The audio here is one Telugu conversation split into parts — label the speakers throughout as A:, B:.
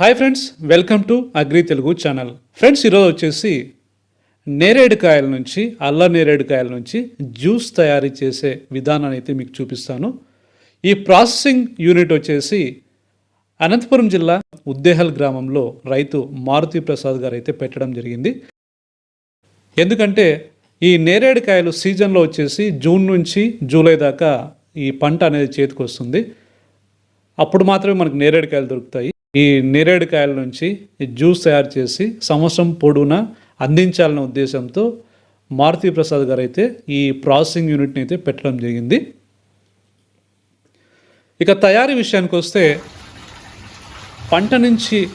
A: Hi friends welcome to agri Telugu channel. Friends ఈరోజు వచ్చేసి నేరేడు కాయల నుంచి అల్ల నేరేడు కాయల నుంచి జ్యూస్ తయారీ చేసే విధానాన్ని అయితే మీకు చూపిస్తాను. ఈ ప్రాసెసింగ్ యూనిట్ వచ్చేసి అనంతపురం జిల్లా ఉద్దేహల్ గ్రామంలో రైతు మారుతి ప్రసాద్ గారు అయితే పెట్టడం జరిగింది. ఎందుకంటే ఈ నేరేడు కాయలు సీజన్లో వచ్చేసి జూన్ నుంచి జూలై దాకా ఈ పంట అనేది చేతికి వస్తుంది. అప్పుడు మాత్రమే మనకు నేరేడుకాయలు దొరుకుతాయి. ఈ నేరేడుకాయల నుంచి ఈ జ్యూస్ తయారు చేసి సంవత్సరం పొడవునా అందించాలనే ఉద్దేశంతో మారుతి ప్రసాద్ గారు అయితే ఈ ప్రాసెసింగ్ యూనిట్ని అయితే పెట్టడం జరిగింది. ఇక తయారీ విషయానికి వస్తే పంట నుంచి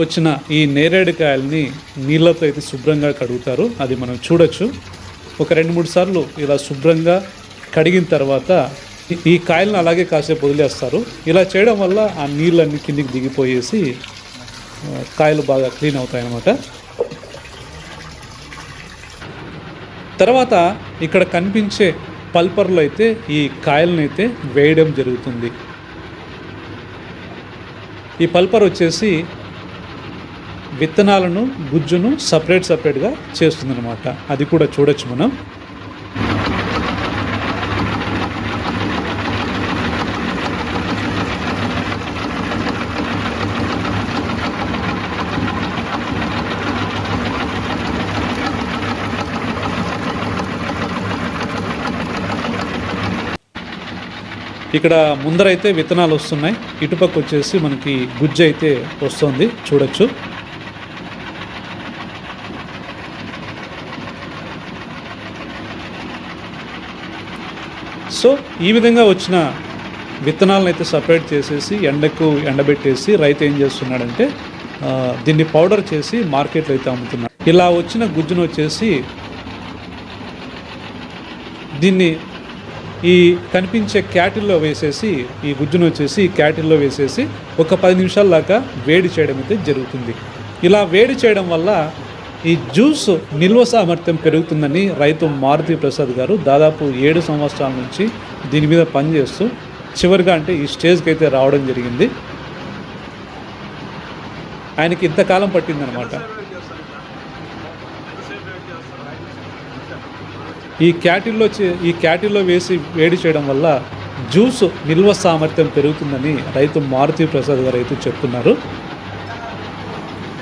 A: వచ్చిన ఈ నేరేడుకాయల్ని నీళ్ళతో అయితే శుభ్రంగా కడుగుతారు. అది మనం చూడొచ్చు. ఒక రెండు మూడు సార్లు ఇలా శుభ్రంగా కడిగిన తర్వాత ఈ- కాయలను అలాగే కాసేపు వదిలేస్తారు. ఇలా చేయడం వల్ల ఆ నీళ్ళన్నీ కిందికి దిగిపోయేసి కాయలు బాగా క్లీన్ అవుతాయి అన్నమాట తర్వాత ఇక్కడ కనిపించే పల్పర్లో అయితే ఈ కాయలను అయితే వేయడం జరుగుతుంది. ఈ పల్పర్ వచ్చేసి విత్తనాలను గుజ్జును సపరేట్ సపరేట్గా చేస్తుందన్నమాట. అది కూడా చూడొచ్చు మనం. ఇక్కడ ముందరైతే విత్తనాలు వస్తున్నాయి. ఇటుపక్క వచ్చేసి మనకి గుజ్జు అయితే వస్తుంది. చూడొచ్చు. సో ఈ విధంగా వచ్చిన విత్తనాలను అయితే సపరేట్ చేసేసి ఎండకు ఎండబెట్టేసి రైతు ఏం చేస్తున్నాడంటే దీన్ని పౌడర్ చేసి మార్కెట్లో అయితే అమ్ముతున్నాడు. ఇలా వచ్చిన గుజ్జును వచ్చేసి దీన్ని ఈ కనిపించే క్యాటిల్లో వేసేసి ఈ గుజ్జును వచ్చేసి ఈ క్యాటిల్లో వేసేసి ఒక పది నిమిషాల దాకా వేడి చేయడం అయితే జరుగుతుంది. ఇలా వేడి చేయడం వల్ల ఈ జ్యూస్ నిల్వ సామర్థ్యం పెరుగుతుందని రైతు మారుతి ప్రసాద్ గారు దాదాపు ఏడు సంవత్సరాల నుంచి దీని మీద పనిచేస్తూ చివరిగా అంటే ఈ స్టేజ్కి అయితే రావడం జరిగింది. ఆయనకి ఇంతకాలం పట్టిందనమాట ఈ క్యాటిల్లో చే- ఈ క్యాటిల్లో వేసి వేడి చేయడం వల్ల జ్యూస్ నిల్వ సామర్థ్యం పెరుగుతుందని రైతు మారుతి ప్రసాద్ గారు అయితే చెప్తున్నారు.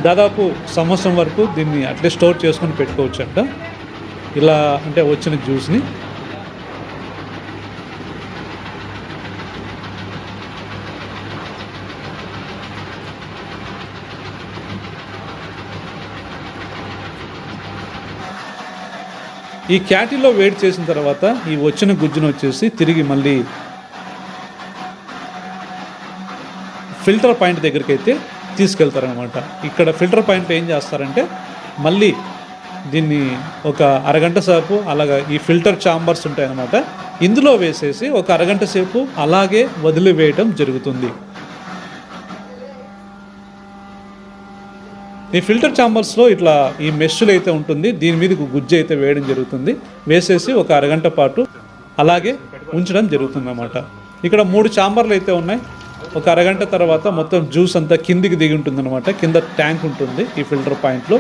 A: దాదాపు సంవత్సరం వరకు దీన్ని అట్లే స్టోర్ చేసుకొని పెట్టుకోవచ్చు అంట ఇలా అంటే వచ్చిన జ్యూస్ని ఈ క్యాటిల్లో వేడి చేసిన తర్వాత ఈ వచ్చిన గుజ్జును వచ్చేసి తిరిగి మళ్ళీ ఫిల్టర్ పాయింట్ దగ్గరికి అయితే తీసుకెళ్తారనమాట ఇక్కడ ఫిల్టర్ పాయింట్ ఏం చేస్తారంటే మళ్ళీ దీన్ని ఒక అరగంట సేపు అలాగా ఈ ఫిల్టర్ ఛాంబర్స్ ఉంటాయన్నమాట. ఇందులో వేసేసి ఒక అరగంట సేపు అలాగే వదిలివేయటం జరుగుతుంది. ఈ ఫిల్టర్ చాంబర్స్లో ఇట్లా ఈ మెష్లు అయితే ఉంటుంది దీని మీద గుజ్జు అయితే వేయడం జరుగుతుంది. వేసేసి ఒక అరగంట పాటు అలాగే ఉంచడం జరుగుతుంది అన్నమాట ఇక్కడ మూడు చాంబర్లు అయితే ఉన్నాయి. ఒక అరగంట తర్వాత మొత్తం జ్యూస్ అంతా కిందికి దిగి ఉంటుంది అనమాట కింద ట్యాంక్ ఉంటుంది ఈ ఫిల్టర్ పాయింట్లో.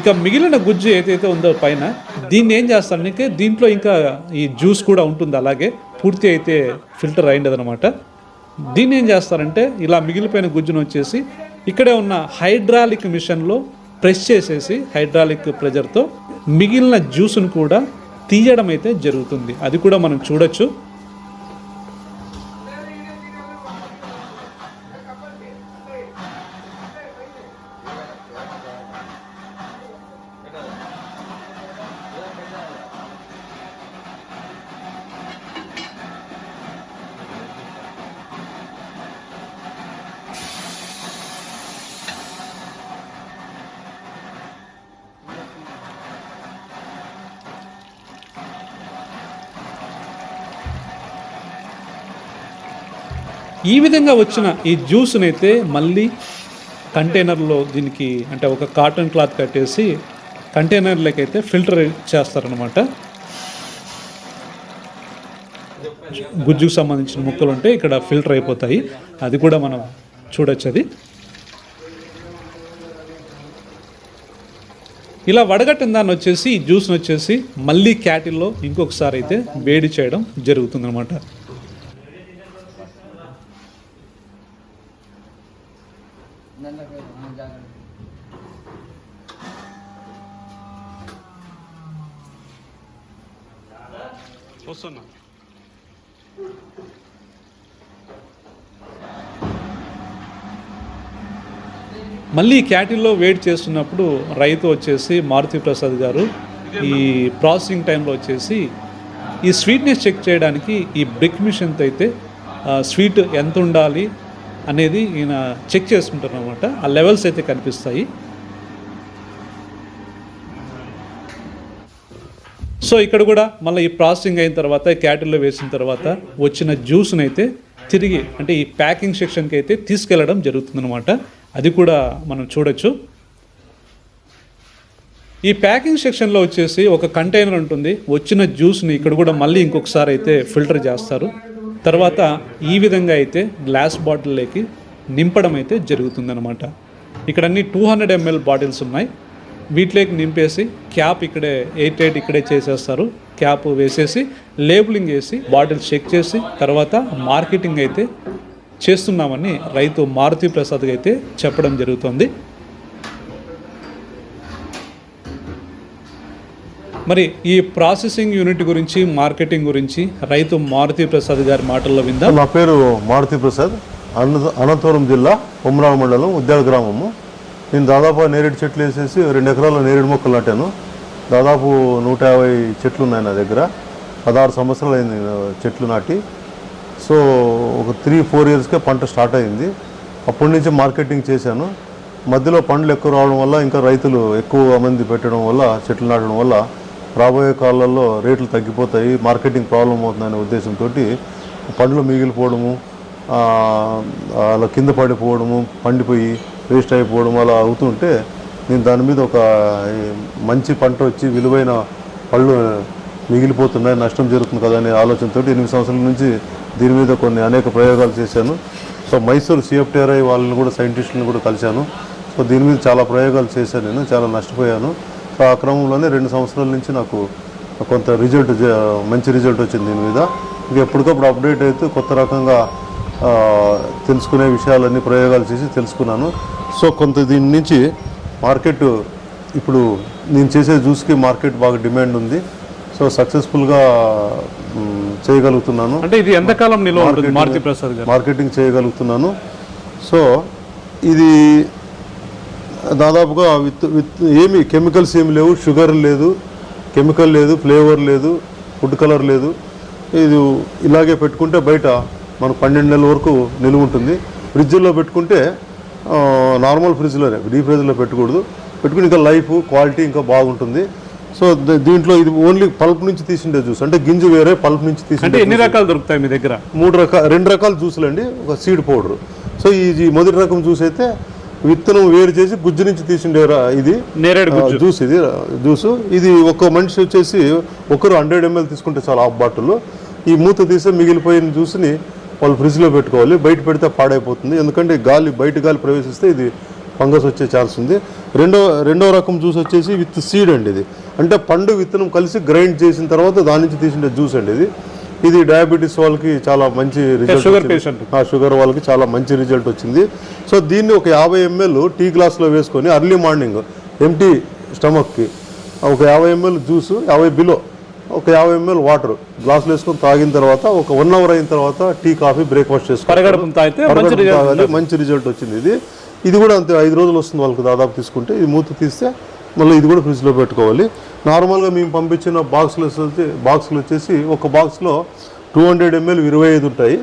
A: ఇక మిగిలిన గుజ్జు ఏదైతే ఉందో పైన దీన్ని ఏం చేస్తానంటే దీంట్లో ఇంకా ఈ జ్యూస్ కూడా ఉంటుంది. అలాగే పూర్తి అయితే ఫిల్టర్ అయిండదనమాట దీన్ని ఏం చేస్తారంటే ఇలా మిగిలిపోయిన గుజ్జును వచ్చేసి ఇక్కడే ఉన్న హైడ్రాలిక్ మిషన్లో ప్రెస్ చేసేసి హైడ్రాలిక్ ప్రెజర్తో మిగిలిన జ్యూస్ను కూడా తీయడం అయితే జరుగుతుంది. అది కూడా మనం చూడొచ్చు. ఈ విధంగా వచ్చిన ఈ జ్యూస్ని అయితే మళ్ళీ కంటైనర్లో దీనికి అంటే ఒక కాటన్ క్లాత్ కట్టేసి కంటైనర్లకి అయితే ఫిల్టర్ చేస్తారనమాట గుజ్జుకు సంబంధించిన ముక్కలు ఉంటే ఇక్కడ ఫిల్టర్ అయిపోతాయి. అది కూడా మనం చూడొచ్చు అది ఇలా వడగట్టిన దాన్ని వచ్చేసి ఈ జ్యూస్ని వచ్చేసి మళ్ళీ క్యాటిల్లో ఇంకొకసారి అయితే వేడి చేయడం జరుగుతుందన్నమాట. మళ్ళీ క్యాటిల్లో వెయిట్ చేస్తున్నప్పుడు రైతు వచ్చేసి మారుతి ప్రసాద్ గారు ఈ ప్రాసెసింగ్ టైంలో వచ్చేసి ఈ స్వీట్నెస్ చెక్ చేయడానికి ఈ బ్రిక్ మిషన్తో అయితే స్వీట్ ఎంత ఉండాలి అనేది ఈయన చెక్ చేసుకుంటారు అనమాట ఆ లెవెల్స్ అయితే కనిపిస్తాయి. సో ఇక్కడ కూడా మళ్ళీ ఈ ప్రాసెసింగ్ అయిన తర్వాత క్యాటిల్లో వేసిన తర్వాత వచ్చిన జ్యూస్ని అయితే తిరిగి అంటే ఈ ప్యాకింగ్ సెక్షన్కి అయితే తీసుకెళ్ళడం జరుగుతుందన్నమాట. అది కూడా మనం చూడొచ్చు. ఈ ప్యాకింగ్ సెక్షన్లో వచ్చేసి ఒక కంటైనర్ ఉంటుంది. వచ్చిన జ్యూస్ని ఇక్కడ కూడా మళ్ళీ ఇంకొకసారి అయితే ఫిల్టర్ చేస్తారు. తర్వాత ఈ విధంగా అయితే గ్లాస్ బాటిల్లోకి నింపడం అయితే జరుగుతుందన్నమాట. ఇక్కడ అన్ని టూ హండ్రెడ్ ఎంఎల్ బాటిల్స్ ఉన్నాయి. వీటిలోకి నింపేసి క్యాప్ ఇక్కడే ఎయిట్ ఎయిట్ ఇక్కడే చేసేస్తారు. క్యాప్ వేసేసి లేబులింగ్ వేసి బాటిల్ చెక్ చేసి తర్వాత మార్కెటింగ్ అయితే చేస్తున్నామని రైతు మారుతి ప్రసాద్ అయితే చెప్పడం జరుగుతుంది. మరి ఈ ప్రాసెసింగ్ యూనిట్ గురించి మార్కెటింగ్ గురించి రైతు మారుతి ప్రసాద్ గారి మాటల్లో విందాం.
B: నా పేరు మారుతి ప్రసాద్. అనంత అనంతపురం జిల్లా ఉమ్మరావు మండలం ఉద్యాల గ్రామము. నేను దాదాపు నేరేడు చెట్లు వేసేసి రెండు ఎకరాల నేరేడు మొక్కలు నాటాను. దాదాపు నూట యాభై చెట్లు ఉన్నాయి నా దగ్గర. పదహారు సంవత్సరాలు అయింది చెట్లు నాటి. సో ఒక త్రీ ఫోర్ ఇయర్స్కే పంట స్టార్ట్ అయింది. అప్పటి నుంచి మార్కెటింగ్ చేశాను. మధ్యలో పండ్లు ఎక్కువ రావడం వల్ల ఇంకా రైతులు ఎక్కువ మంది పెట్టడం వల్ల చెట్లు నాటడం వల్ల రాబోయే కాలాల్లో రేట్లు తగ్గిపోతాయి మార్కెటింగ్ ప్రాబ్లం అవుతుందనే ఉద్దేశంతో పండ్లు మిగిలిపోవడము అలా కింద పడిపోవడము పండిపోయి వేస్ట్ అయిపోవడం అలా అవుతుంటే నేను దాని మీద ఒక మంచి పంట వచ్చి విలువైన పళ్ళు మిగిలిపోతున్నాయి నష్టం జరుగుతుంది కదా అనే ఆలోచనతో ఎనిమిది సంవత్సరాల నుంచి దీని మీద కొన్ని అనేక ప్రయోగాలు చేశాను. సో మైసూరు సిఎఫ్టీఆర్ఐ వాళ్ళని కూడా సైంటిస్టులను కూడా కలిశాను. సో దీని మీద చాలా ప్రయోగాలు చేశాను నేను చాలా నష్టపోయాను. సో ఆ క్రమంలోనే రెండు సంవత్సరాల నుంచి నాకు కొంత రిజల్ట్ మంచి రిజల్ట్ వచ్చింది దీని మీద. ఇంకా ఎప్పటికప్పుడు అప్డేట్ అయితే కొత్త రకంగా తెలుసుకునే విషయాలన్నీ ప్రయోగాలు చేసి తెలుసుకున్నాను. సో కొంత దీని నుంచి మార్కెట్ ఇప్పుడు నేను చేసే జ్యూస్కి మార్కెట్ బాగా డిమాండ్ ఉంది. సో సక్సెస్ఫుల్గా చేయగలుగుతున్నాను.
A: అంటే ఇది ఎంతకాలం నిల్వ ఉంటుంది మారుతి ప్రసాద్ గారు?
B: మార్కెటింగ్ చేయగలుగుతున్నాను. సో ఇది దాదాపుగా విత్ విత్ ఏమి కెమికల్స్ ఏమి లేవు షుగర్ లేదు కెమికల్ లేదు ఫ్లేవర్ లేదు ఫుడ్ కలర్ లేదు. ఇది ఇలాగే పెట్టుకుంటే బయట మనకు పన్నెండు నెలల వరకు నిలువ ఉంటుంది. ఫ్రిడ్జ్లో పెట్టుకుంటే నార్మల్ ఫ్రిడ్జ్లోనే డీప్ ఫ్రిడ్జ్లో పెట్టకూడదు. పెట్టుకుని ఇంకా లైఫ్ క్వాలిటీ ఇంకా బాగుంటుంది. సో దీంట్లో ఇది ఓన్లీ పల్ప్ నుంచి తీసిండే జ్యూస్. అంటే గింజ వేరే పల్ప్ నుంచి
A: అంటే
B: తీసిండే
A: ఎన్ని రకాలు దొరుకుతాయి మీ దగ్గర?
B: మూడు రకాల రెండు రకాల జ్యూసులు అండి. ఒక సీడ్ పౌడర్. సో ఈ మొదటి రకం జ్యూస్ అయితే విత్తనం వేరు చేసి గుజ్జు నుంచి తీసిండే ఇది.
A: నేరేడు
B: జ్యూస్ ఇది జ్యూస్. ఇది ఒక మనిషి వచ్చేసి ఒకరు హండ్రెడ్ ఎంఎల్ తీసుకుంటే చాలా హాఫ్ బాటిల్. ఈ మూత తీస్తే మిగిలిపోయిన జ్యూస్ని వాళ్ళు ఫ్రిడ్జ్లో పెట్టుకోవాలి. బయట పెడితే పాడైపోతుంది. ఎందుకంటే గాలి బయట గాలి ప్రవేశిస్తే ఇది ఫంగస్ వచ్చే ఛాన్స్ ఉంది. రెండో రెండో రకం జ్యూస్ వచ్చేసి విత్ సీడ్ అండి ఇది. అంటే పండు విత్తనం కలిసి గ్రైండ్ చేసిన తర్వాత దాని నుంచి తీసిన జ్యూస్ అండి ఇది. ఇది డయాబెటీస్ వాళ్ళకి చాలా మంచి రిజల్ట్
A: షుగర్
B: వచ్చింది.
A: పేషెంట్
B: ఆ షుగర్ వాళ్ళకి చాలా మంచి రిజల్ట్ వచ్చింది. సో దీన్ని ఒక యాభై ఎంఎల్ టీ గ్లాస్లో వేసుకొని అర్లీ మార్నింగ్ ఎంటీ స్టమక్కి ఒక యాభై ఎంఎల్ జ్యూస్ యాభై బిలో ఒక యాభై ఎంఎల్ వాటర్ గ్లాసులు వేసుకొని తాగిన తర్వాత ఒక వన్ అవర్ అయిన తర్వాత టీ కాఫీ బ్రేక్ఫాస్ట్ చేసుకోవాలి
A: మంచి రిజల్ట్
B: వచ్చింది ఇది. ఇది కూడా అంతే ఐదు రోజులు వస్తుంది వాళ్ళకి దాదాపు తీసుకుంటే. ఇది మూత తీస్తే మళ్ళీ ఇది కూడా ఫ్రిడ్జ్లో పెట్టుకోవాలి. నార్మల్గా మేము పంపించిన బాక్సులు వచ్చి బాక్సులు వచ్చేసి ఒక బాక్స్లో టూ హండ్రెడ్ ఎంఎల్ ఇరవై ఐదు ఉంటాయి.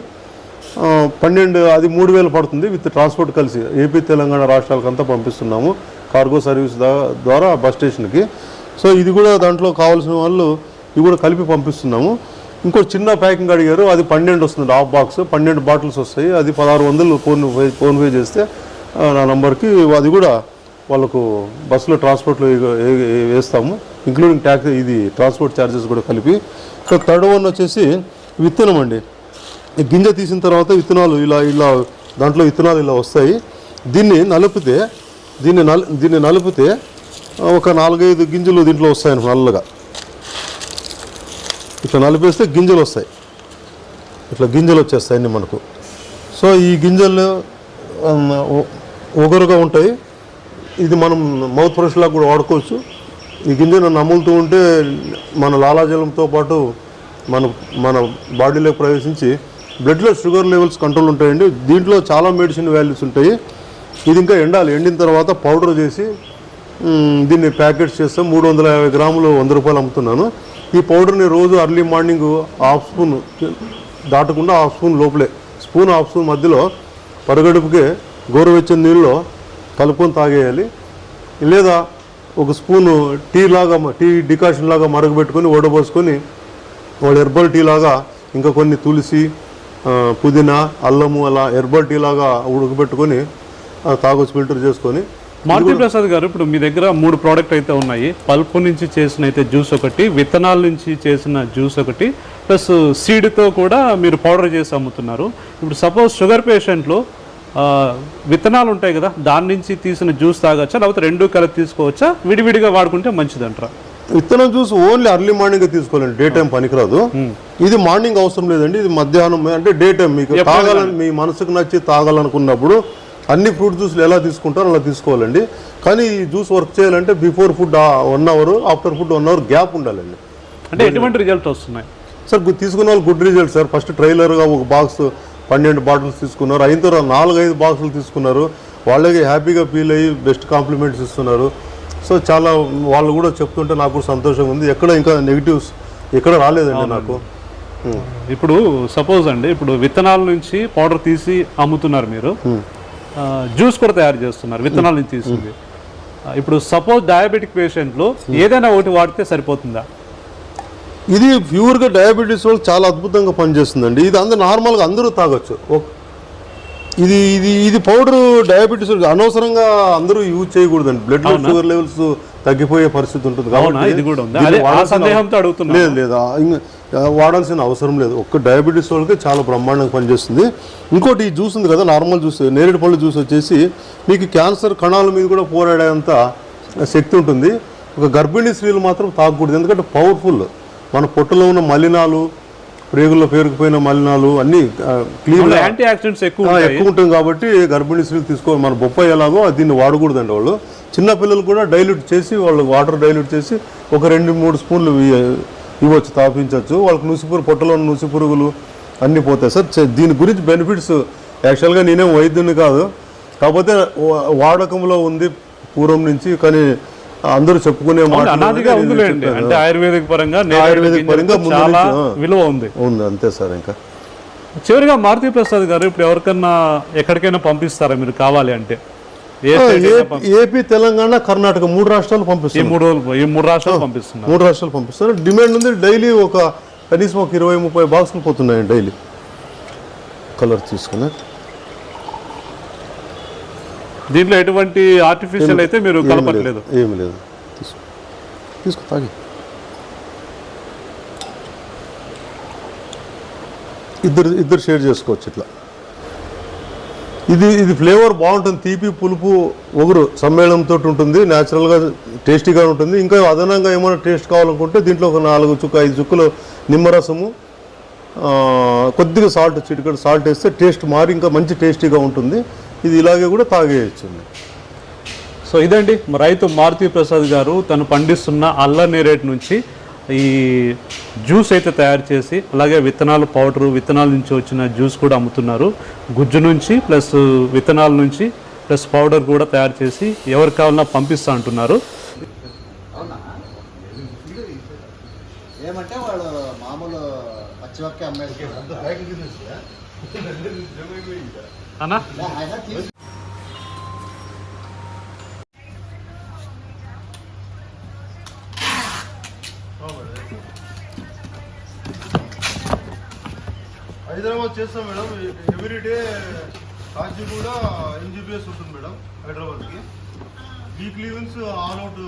B: పన్నెండు అది మూడు వేలు పడుతుంది విత్ ట్రాన్స్పోర్ట్ కలిసి. ఏపీ తెలంగాణ రాష్ట్రాలకంతా పంపిస్తున్నాము. కార్గో సర్వీస్ ద్వారా బస్ స్టేషన్కి సో ఇది కూడా దాంట్లో కావాల్సిన వాళ్ళు ఇవి కూడా కలిపి పంపిస్తున్నాము. ఇంకో చిన్న ప్యాకింగ్ అడిగారు అది పన్నెండు వస్తుంది హాఫ్ బాక్స్ పన్నెండు బాటిల్స్ వస్తాయి అది పదహారు వందలు ఫోన్ పే ఫోన్పే చేస్తే నా నంబర్కి అది కూడా వాళ్ళకు బస్సులో ట్రాన్స్పోర్ట్లో వేస్తాము ఇంక్లూడింగ్ ట్యాక్స్ ఇది ట్రాన్స్పోర్ట్ ఛార్జెస్ కూడా కలిపి. ఇక్కడ థర్డ్ వన్ వచ్చేసి విత్తనం అండి. గింజ తీసిన తర్వాత విత్తనాలు ఇలా ఇలా దాంట్లో విత్తనాలు ఇలా వస్తాయి. దీన్ని నలిపితే దీన్ని నల్ దీన్ని నలిపితే ఒక నాలుగైదు గింజలు దీంట్లో వస్తాయి నల్లగా. ఇట్లా నలిపేస్తే గింజలు వస్తాయి. ఇట్లా గింజలు వచ్చేస్తాయి మనకు. సో ఈ గింజలు ఒగరుగా ఉంటాయి. ఇది మనం మౌత్ ఫ్రెష్లా కూడా వాడుకోవచ్చు. ఈ గింజను నములుతూ ఉంటే మన లాలాజలంతో పాటు మన మన బాడీలోకి ప్రవేశించి బ్లడ్లో షుగర్ లెవెల్స్ కంట్రోల్ ఉంటాయండి. దీంట్లో చాలా మెడిసిన్ వాల్యూస్ ఉంటాయి. ఇది ఇంకా ఎండాలి. ఎండిన తర్వాత పౌడర్ చేసి దీన్ని ప్యాకెట్స్ చేస్తాం. మూడు వందల యాభై గ్రాములు వంద రూపాయలు అమ్ముతున్నాను. ఈ పౌడర్ని రోజు అర్లీ మార్నింగ్ హాఫ్ స్పూన్ దాటకుండా హాఫ్ స్పూన్ లోపలే. స్పూన్ హాఫ్ స్పూన్ మధ్యలో పరగడుపుకే గోరువెచ్చని నీళ్ళలో కలుపుకొని తాగేయాలి. లేదా ఒక స్పూను టీ లాగా టీ డికాషన్ లాగా మరగబెట్టుకొని ఓడబోసుకొని వాళ్ళు హెర్బల్ టీ లాగా ఇంకా కొన్ని తులసి పుదీనా అల్లము అలా హెర్బల్ టీ లాగా ఉడకబెట్టుకొని తాగొచ్చు ఫిల్టర్ చేసుకొని
A: మారుతి ప్రసాద్ గారు ఇప్పుడు మీ దగ్గర మూడు ప్రోడక్ట్ అయితే ఉన్నాయి. పల్పు నుంచి చేసిన అయితే జ్యూస్ ఒకటి విత్తనాల నుంచి చేసిన జ్యూస్ ఒకటి ప్లస్ సీడ్తో కూడా మీరు పౌడర్ చేసి అమ్ముతున్నారు. ఇప్పుడు సపోజ్ షుగర్ పేషెంట్లు విత్తనాలు ఉంటాయి కదా దాని నుంచి తీసిన జ్యూస్ తాగొచ్చా? లేకపోతే రెండు కలిపి తీసుకోవచ్చా? విడివిడిగా వాడుకుంటే మంచిదంటారా?
B: విత్తనం జ్యూస్ ఓన్లీ అర్లీ మార్నింగ్ తీసుకోవాలండి డే టైం పనికిరాదు. ఇది మార్నింగ్ అవసరం లేదండి ఇది మధ్యాహ్నం అంటే డే టైం మీకు తాగాలని మీ మనసుకు నచ్చి తాగాలనుకున్నప్పుడు అన్ని ఫ్రూట్ జ్యూస్లు ఎలా తీసుకుంటారో అలా తీసుకోవాలండి. కానీ ఈ జ్యూస్ వర్క్ చేయాలంటే before food one hour after food one hour gap ఉండాలండి.
A: అంటే ఎటువంటి రిజల్ట్ వస్తున్నాయి?
B: సార్ తీసుకున్న వాళ్ళు గుడ్ రిజల్ట్ సార్. ఫస్ట్ ట్రైలర్గా ఒక బాక్స్ పన్నెండు బాటిల్స్ తీసుకున్నారు. అయిన తర్వాత నాలుగైదు బాక్సులు తీసుకున్నారు. వాళ్ళకి హ్యాపీగా ఫీల్ అయ్యి బెస్ట్ కాంప్లిమెంట్స్ ఇస్తున్నారు. సో చాలా వాళ్ళు కూడా చెప్తుంటే నాకు కూడా సంతోషంగా ఉంది. ఎక్కడ ఇంకా నెగిటివ్స్ ఎక్కడ రాలేదండి నాకు.
A: ఇప్పుడు సపోజ్ అండి ఇప్పుడు విత్తనాల నుంచి పౌడర్ తీసి అమ్ముతున్నారు మీరు. జ్యూస్ కూడా తయారు చేస్తున్నారు విత్తనాల నుంచి తీసింది ఆ, ఇప్పుడు సపోజ్ డయాబెటిక్ పేషెంట్లు ఏదైనా ఒకటి వాడితే సరిపోతుందా?
B: ఇది ప్యూర్గా డయాబెటీస్ వాళ్ళు చాలా అద్భుతంగా పనిచేస్తుందండి. ఇది అందరు నార్మల్గా అందరూ తాగొచ్చు. ఇది ఇది ఇది పౌడర్ డయాబెటీస్ అనవసరంగా అందరూ యూజ్ చేయకూడదండి. బ్లడ్లో షుగర్ లెవెల్స్ తగ్గిపోయే పరిస్థితి ఉంటుంది
A: అడుగుతున్నా.
B: లేదు లేదు. వాడాల్సిన అవసరం లేదు. ఒక్క డయాబెటీస్ వాళ్ళకి చాలా బ్రహ్మాండంగా పనిచేస్తుంది. ఇంకోటి ఈ జ్యూస్ ఉంది కదా నార్మల్ జ్యూస్ నేరేడు పళ్ళు జ్యూస్ వచ్చేసి మీకు క్యాన్సర్ కణాల మీద కూడా పోరాడేంత శక్తి ఉంటుంది. ఒక గర్భిణీ స్త్రీలు మాత్రం తాగకూడదు. ఎందుకంటే పవర్ఫుల్ మన పొట్టలో ఉన్న మలినాలు ప్రేగుల్లో పేరుకుపోయిన మలినాలు అన్నీ క్లీన్
A: యాంటీ ఆక్సిడెంట్స్ ఎక్కువ
B: ఎక్కువ ఉంటుంది కాబట్టి గర్భిణీ స్త్రీలు తీసుకోవాలి. మన బొప్పాయి ఎలాగో దీన్ని వాడకూడదండి వాళ్ళు. చిన్న పిల్లలు కూడా డైల్యూట్ చేసి వాళ్ళు వాటర్ డైల్యూట్ చేసి ఒక రెండు మూడు స్పూన్లు ఇవ్వచ్చు తాపించవచ్చు. వాళ్ళకి నుసిపురు పొట్టలో ఉన్న నుసి పురుగులు అన్నీ పోతాయి. సార్ దీని గురించి బెనిఫిట్స్ యాక్చువల్గా నేనేం వైద్యుని కాదు. కాకపోతే వాడకంలో ఉంది పూర్వం నుంచి కానీ అందరూ చెప్పుకునే మాట
A: అనాదిగా ఉందిలేండి. అంటే ఆయుర్వేదిక్ పరంగా
B: ఆయుర్వేదిక్ పరంగా
A: చాలా. విలువ ఉంది.
B: ఉంది అంతే సార్ ఇంకా.
A: చివరిగా మారుతి ప్రసాద్ గారు ఇప్పుడు ఎవరికన్నా ఎక్కడికైనా పంపిస్తారా మీరు కావాలి అంటే?
B: ఏపీ తెలంగాణ కర్ణాటక మూడు రాష్ట్రాలు పంపిస్తారు
A: మూడు రోజులు ఈ మూడు రాష్ట్రాలు పంపిస్తున్నారు.
B: మూడు రాష్ట్రాలు పంపిస్తారు డిమాండ్ ఉంది డైలీ ఒక కనీసం ఒక ఇరవై ముప్పై బాక్సులు పోతున్నాయి డైలీ. కలర్ తీసుకుని.
A: దీంట్లో ఎటువంటి ఆర్టిఫిషియల్ అయితే మీరు కలపట్లేదు.
B: లేదు ఏమి లేదు. తీసుకో. తీసుకో తాగి. ఇద్దరు ఇద్దరు షేర్ చేసుకోవచ్చు ఇట్లా. ఇది ఇది ఫ్లేవర్ బాగుంటుంది. తీపి పులుపు ఒగురు సమ్మేళనంతో ఉంటుంది. న్యాచురల్గా టేస్టీగా ఉంటుంది. ఇంకా అదనంగా ఏమైనా టేస్ట్ కావాలనుకుంటే దీంట్లో ఒక నాలుగు చుక్క ఐదు చుక్కలు నిమ్మరసము కొద్దిగా సాల్ట్ చిటికడు సాల్ట్ వేస్తే టేస్ట్ మారి ఇంకా మంచి టేస్టీగా ఉంటుంది. ఇది ఇలాగే కూడా తాగేయచ్చు
A: సో ఇదండి రైతు మారుతి ప్రసాద్ గారు తను పండిస్తున్న అల్ల నేరేట్ నుంచి ఈ జ్యూస్ అయితే తయారు చేసి అలాగే విత్తనాల పౌడరు విత్తనాల నుంచి వచ్చిన జ్యూస్ కూడా అమ్ముతున్నారు. గుజ్జు నుంచి ప్లస్ విత్తనాల నుంచి ప్లస్ పౌడర్ కూడా తయారు చేసి ఎవరికి కావాలన్నా పంపిస్తా అంటున్నారు.
C: ఏమంటే వాళ్ళు మామూలు పచ్చివక్కే అమ్మేస్తారు
A: అన్నా?
B: చేస్తాం మేడం. ఎవ్రీడే కాజీ కూడా ఎంజీబీఎస్ ఉంటుంది మేడం హైదరాబాద్కి. Weekly once all out